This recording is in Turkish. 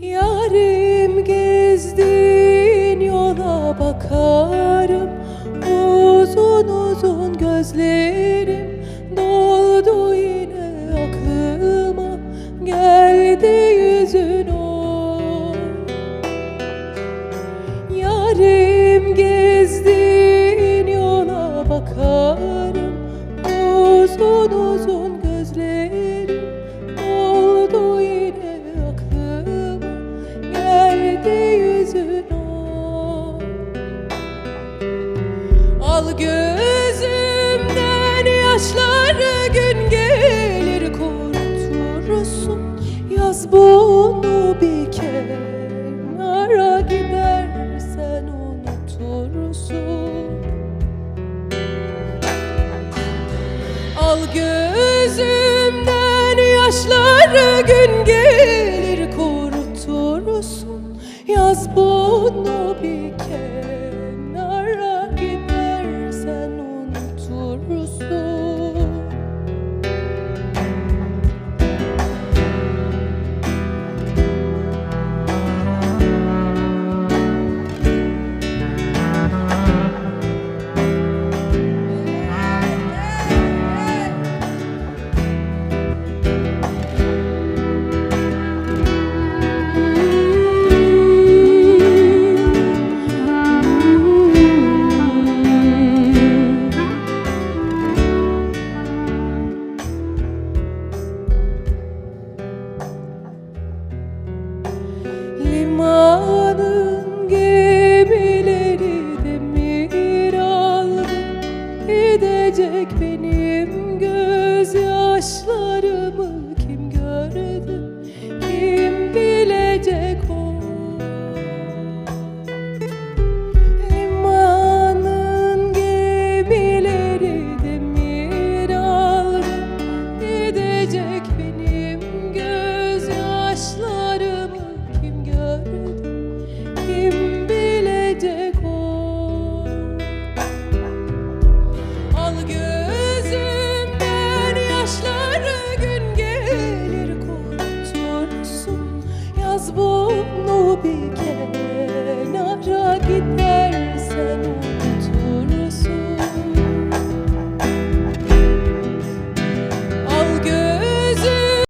Yarim gezdiğin yola bakarım. Uzun uzun gözlerim Yarim gezdiğin yola bakarım. Uzun uzun gözlerim oldu yine aklıma Geldi yüzün o. Al gözümden yaşları gün gelir kurutursun Yaz bunu unutursun Al gözümden yaşları gün gelir kurutursun Yaz bunu bir kenara Limanın gemileri demir aldı Gidecek bir be careful.